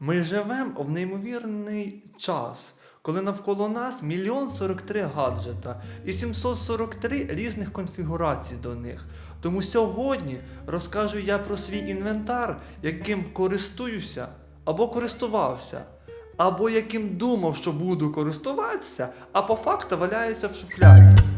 Ми живемо в неймовірний час, коли навколо нас мільйон 43 гаджета і 743 різних конфігурацій до них. Тому сьогодні розкажу я про свій інвентар, яким користуюся або користувався, або яким думав, що буду користуватися, а по факту валяється в шуфляді.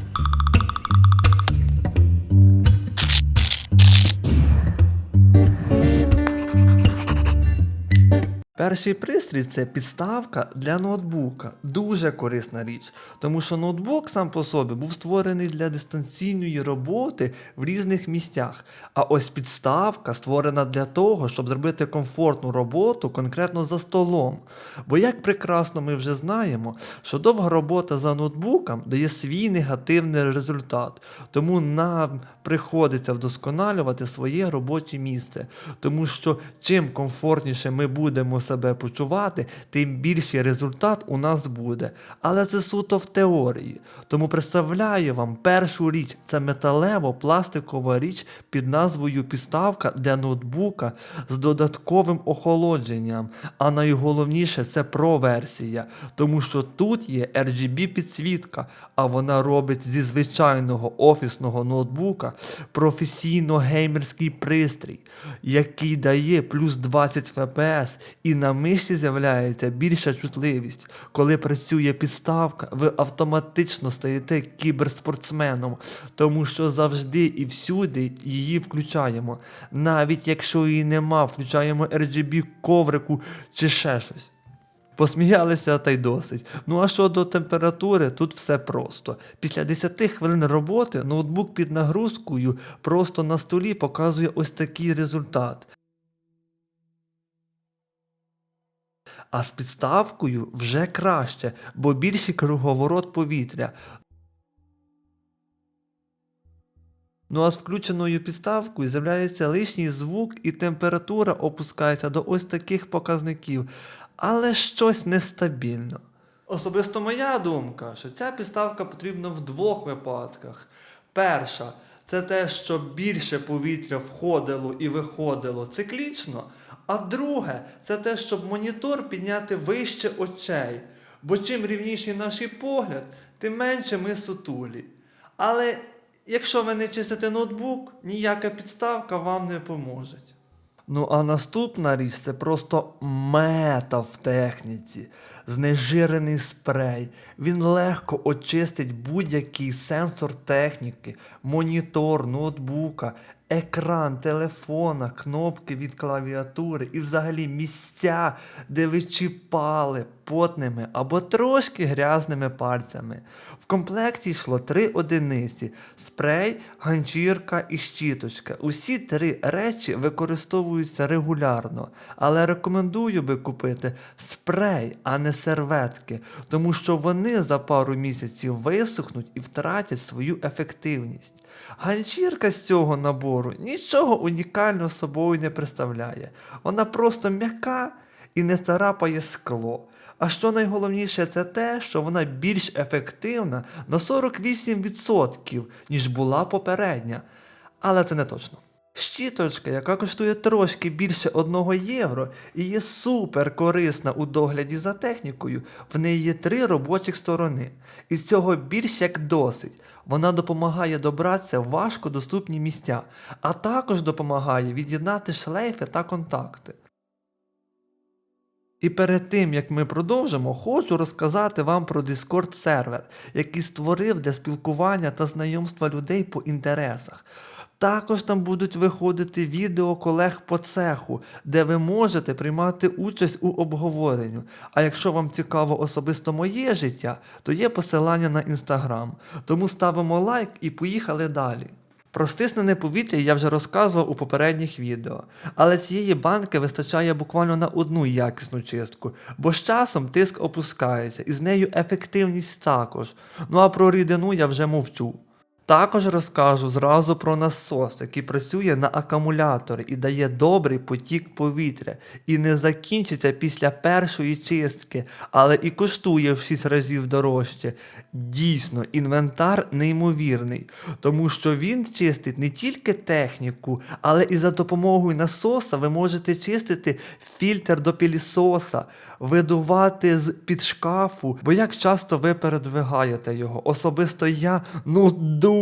Перший пристрій це підставка для ноутбука. Дуже корисна річ, тому що ноутбук сам по собі був створений для дистанційної роботи в різних місцях. А ось підставка створена для того, щоб зробити комфортну роботу конкретно за столом. Бо як прекрасно ми вже знаємо, що довга робота за ноутбуком дає свій негативний результат. Тому нам приходиться вдосконалювати своє робоче місце. Тому що чим комфортніше ми будемо себе почувати, тим більший результат у нас буде. Але це суто в теорії. Тому представляю вам першу річ це металево-пластикова річ під назвою підставка для ноутбука з додатковим охолодженням. А найголовніше це Pro-версія, тому що тут є RGB підсвітка, а вона робить зі звичайного офісного ноутбука професійно геймерський пристрій, який дає плюс 20 FPS, і на мишці з'являється більша чутливість. Коли працює підставка, ви автоматично стаєте кіберспортсменом, тому що завжди і всюди її включаємо. Навіть якщо її нема, включаємо RGB коврику чи ще щось. Посміялися та й досить. Ну а щодо температури, тут все просто. Після 10 хвилин роботи ноутбук під нагрузкою просто на столі показує ось такий результат. А з підставкою вже краще, бо більший круговорот повітря. Ну а з включеною підставкою з'являється лишній звук і температура опускається до ось таких показників, але щось нестабільно. Особисто моя думка, що ця підставка потрібна в двох випадках. Перша це те, щоб більше повітря входило і виходило циклічно. А друге це те, щоб монітор підняти вище очей. Бо чим рівніший наш погляд, тим менше ми сутулі. Але якщо ви не чистите ноутбук, ніяка підставка вам не поможе. Ну а наступна річ це просто мета в техніці. Знежирений спрей. Він легко очистить будь-який сенсор техніки, монітор, ноутбука, екран, телефона, кнопки від клавіатури і взагалі місця, де ви чіпали потними або трошки грязними пальцями. В комплекті йшло три одиниці: спрей, ганчірка і щіточка. Усі три речі використовуються регулярно, але рекомендую би купити спрей, а не серветки, тому що вони за пару місяців висохнуть і втратять свою ефективність. Ганчірка з цього набору нічого унікального собою не представляє. Вона просто м'яка і не царапає скло. А що найголовніше, це те, що вона більш ефективна на 48%, ніж була попередня. Але це не точно. Щіточка, яка коштує трошки більше 1 євро і є супер корисна у догляді за технікою, в неї є три робочих сторони. І цього більш як досить. Вона допомагає добратися в важко доступні місця, а також допомагає від'єднати шлейфи та контакти. І перед тим як ми продовжимо, хочу розказати вам про Discord сервер, який створив для спілкування та знайомства людей по інтересах. Також там будуть виходити відео колег по цеху, де ви можете приймати участь у обговоренню. А якщо вам цікаво особисто моє життя, то є посилання на інстаграм. Тому ставимо лайк і поїхали далі. Про стиснене повітря я вже розказував у попередніх відео, але цієї банки вистачає буквально на одну якісну чистку, бо з часом тиск опускається і з нею ефективність також. Ну а про рідину я вже мовчу. Також розкажу зразу про насос, який працює на акумуляторі і дає добрий потік повітря, і не закінчиться після першої чистки, але і коштує в 6 разів дорожче. Дійсно, інвентар неймовірний, тому що він чистить не тільки техніку, але і за допомогою насоса ви можете чистити фільтр до пілісоса, видувати з під шкафу, бо як часто ви передвигаєте його. Особисто я ну дуже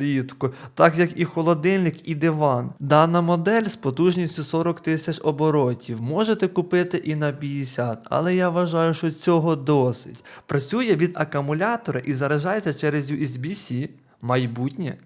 рідко, так як і холодильник, і диван. Дана модель з потужністю 40 тисяч оборотів. Можете купити і на 50, але я вважаю, що цього досить. Працює від акумулятора і заряджається через USB-C. Майбутнє.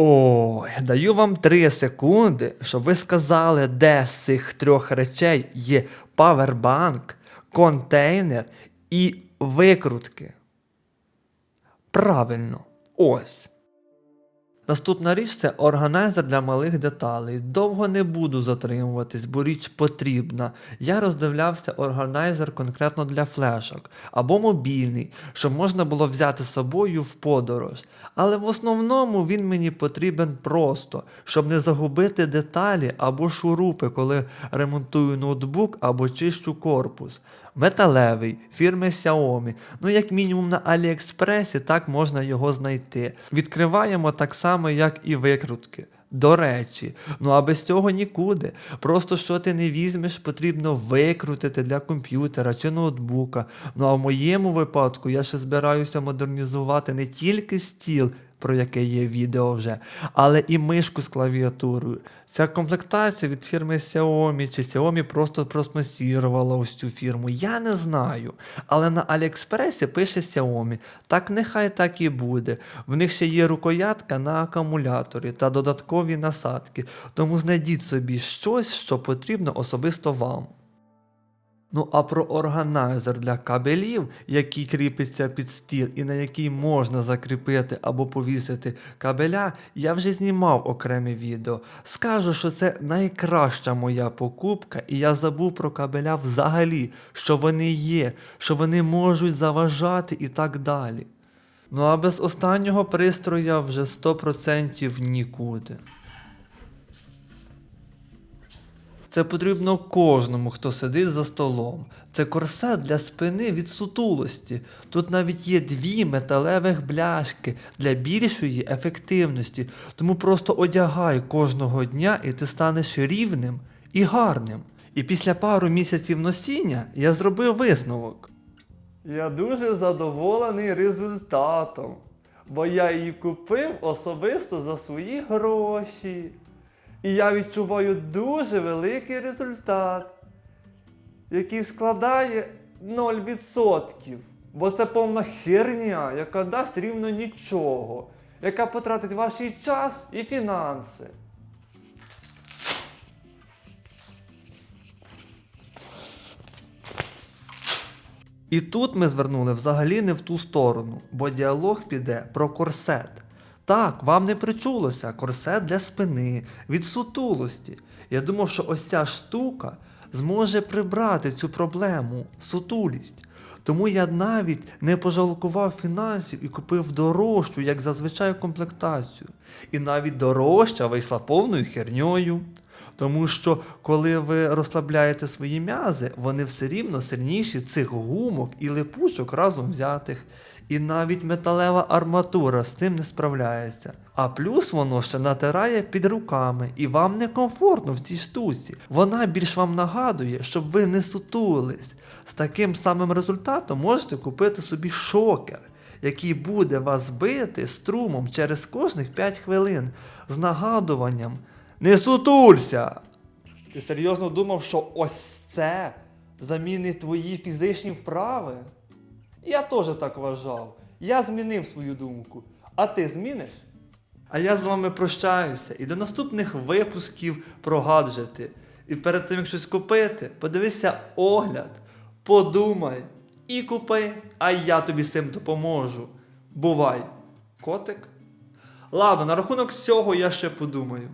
Ой, даю вам 3 секунди, щоб ви сказали, де з цих трьох речей є павербанк, контейнер і викрутки. Правильно, ось. Наступна річ це органайзер для малих деталей. Довго не буду затримуватись, бо річ потрібна. Я роздивлявся органайзер конкретно для флешок або мобільний, щоб можна було взяти з собою в подорож. Але в основному він мені потрібен просто, щоб не загубити деталі або шурупи, коли ремонтую ноутбук або чищу корпус. Металевий, фірми Xiaomi. Ну, як мінімум на Аліекспресі так можна його знайти. Відкриваємо так само, як і викрутки. До речі, ну а без цього нікуди. Просто що ти не візьмеш, потрібно викрутити для комп'ютера чи ноутбука. Ну а в моєму випадку я ще збираюся модернізувати не тільки стіл, про яке є відео вже, але і мишку з клавіатурою. Ця комплектація від фірми Xiaomi чи Xiaomi просто проспонсірувала ось цю фірму. Я не знаю. Але на Аліекспресі пише Xiaomi. Так нехай так і буде. В них ще є рукоятка на акумуляторі та додаткові насадки. Тому знайдіть собі щось, що потрібно особисто вам. Ну а про органайзер для кабелів, який кріпиться під стіл і на який можна закріпити або повісити кабеля, я вже знімав окреме відео. Скажу, що це найкраща моя покупка, і я забув про кабеля взагалі, що вони є, що вони можуть заважати і так далі. Ну а без останнього пристроя вже 100% нікуди. Це потрібно кожному, хто сидить за столом. Це корсет для спини від сутулості. Тут навіть є дві металевих бляшки для більшої ефективності. Тому просто одягай кожного дня і ти станеш рівним і гарним. І після пару місяців носіння я зробив висновок. Я дуже задоволений результатом, бо я її купив особисто за свої гроші. І я відчуваю дуже великий результат, який складає 0%. Бо це повна херня, яка дасть рівно нічого, яка потратить ваш час і фінанси. І тут ми звернули взагалі не в ту сторону, бо діалог піде про корсет. Так, вам не причулося, корсет для спини, від сутулості. Я думав, що ось ця штука зможе прибрати цю проблему, сутулість. Тому я навіть не пожалкував фінансів і купив дорожчу, як зазвичай, комплектацію. І навіть дорожча вийшла повною херньою. Тому що коли ви розслабляєте свої м'язи, вони все рівно сильніші цих гумок і липучок разом взятих. І навіть металева арматура з тим не справляється. А плюс воно ще натирає під руками, і вам некомфортно в цій штуці. Вона більш вам нагадує, щоб ви не сутулись. З таким самим результатом можете купити собі шокер, який буде вас бити струмом через кожних 5 хвилин з нагадуванням. Не сутулься! Ти серйозно думав, що ось це замінить твої фізичні вправи? Я теж так вважав. Я змінив свою думку. А ти зміниш? А я з вами прощаюся і до наступних випусків про гаджети. І перед тим, як щось купити, подивися огляд, подумай і купи, а я тобі з цим допоможу. Бувай, котик. Ладно, на рахунок цього я ще подумаю.